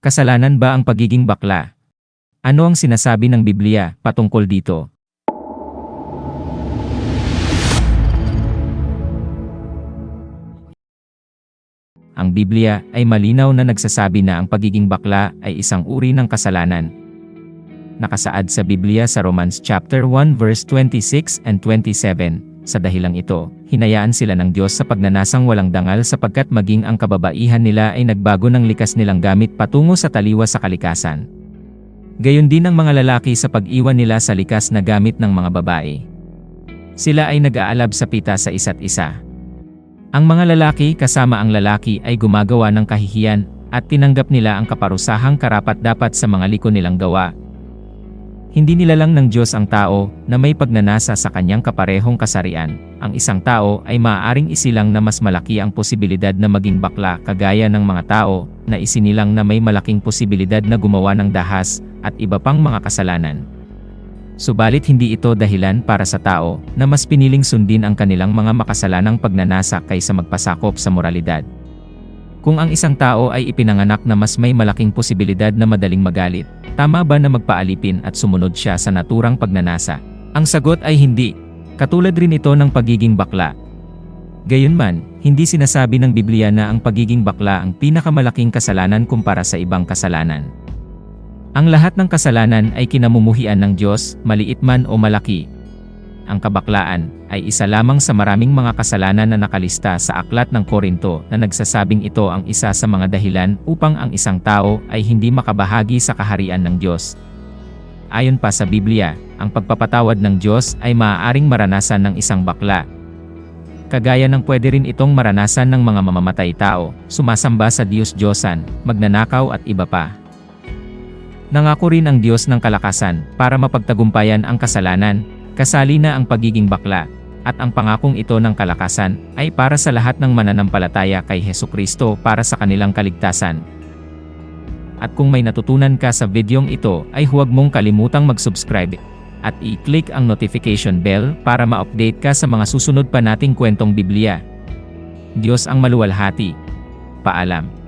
Kasalanan ba ang pagiging bakla? Ano ang sinasabi ng Biblia patungkol dito? Ang Biblia ay malinaw na nagsasabi na ang pagiging bakla ay isang uri ng kasalanan. Nakasaad sa Biblia sa Romans chapter 1 verse 26 and 27. Sa dahilang ito, hinayaan sila ng Diyos sa pagnanasang walang dangal sapagkat maging ang kababaihan nila ay nagbago ng likas nilang gamit patungo sa taliwa sa kalikasan. Gayon din ang mga lalaki sa pag-iwan nila sa likas na gamit ng mga babae. Sila ay nag-aalab sa pita sa isa't isa. Ang mga lalaki kasama ang lalaki ay gumagawa ng kahihiyan at tinanggap nila ang kaparusahang karapat-dapat sa mga liko nilang gawa. Hindi nilalang ng Diyos ang tao na may pagnanasa sa kanyang kaparehong kasarian. Ang isang tao ay maaaring isilang na mas malaki ang posibilidad na maging bakla kagaya ng mga tao na isinilang na may malaking posibilidad na gumawa ng dahas at iba pang mga kasalanan. Subalit hindi ito dahilan para sa tao na mas piniling sundin ang kanilang mga makasalanang pagnanasa kaysa magpasakop sa moralidad. Kung ang isang tao ay ipinanganak na mas may malaking posibilidad na madaling magalit, tama ba na magpaalipin at sumunod siya sa naturang pagnanasa? Ang sagot ay hindi. Katulad rin ito ng pagiging bakla. Gayunman, hindi sinasabi ng Biblia na ang pagiging bakla ang pinakamalaking kasalanan kumpara sa ibang kasalanan. Ang lahat ng kasalanan ay kinamumuhian ng Diyos, maliit man o malaki. Ang kabaklaan ay isa lamang sa maraming mga kasalanan na nakalista sa Aklat ng Korinto na nagsasabing ito ang isa sa mga dahilan upang ang isang tao ay hindi makabahagi sa kaharian ng Diyos. Ayon pa sa Biblia, ang pagpapatawad ng Diyos ay maaaring maranasan ng isang bakla. Kagaya ng pwede rin itong maranasan ng mga mamamatay tao, sumasamba sa Diyos-Diyosan, magnanakaw at iba pa. Nangako rin ang Diyos ng kalakasan para mapagtagumpayan ang kasalanan, kasali na ang pagiging bakla, at ang pangakong ito ng kalakasan ay para sa lahat ng mananampalataya kay Heso Kristo para sa kanilang kaligtasan. At kung may natutunan ka sa videong ito ay huwag mong kalimutang mag-subscribe at i-click ang notification bell para ma-update ka sa mga susunod pa nating kwentong Biblia. Diyos ang maluwalhati. Paalam.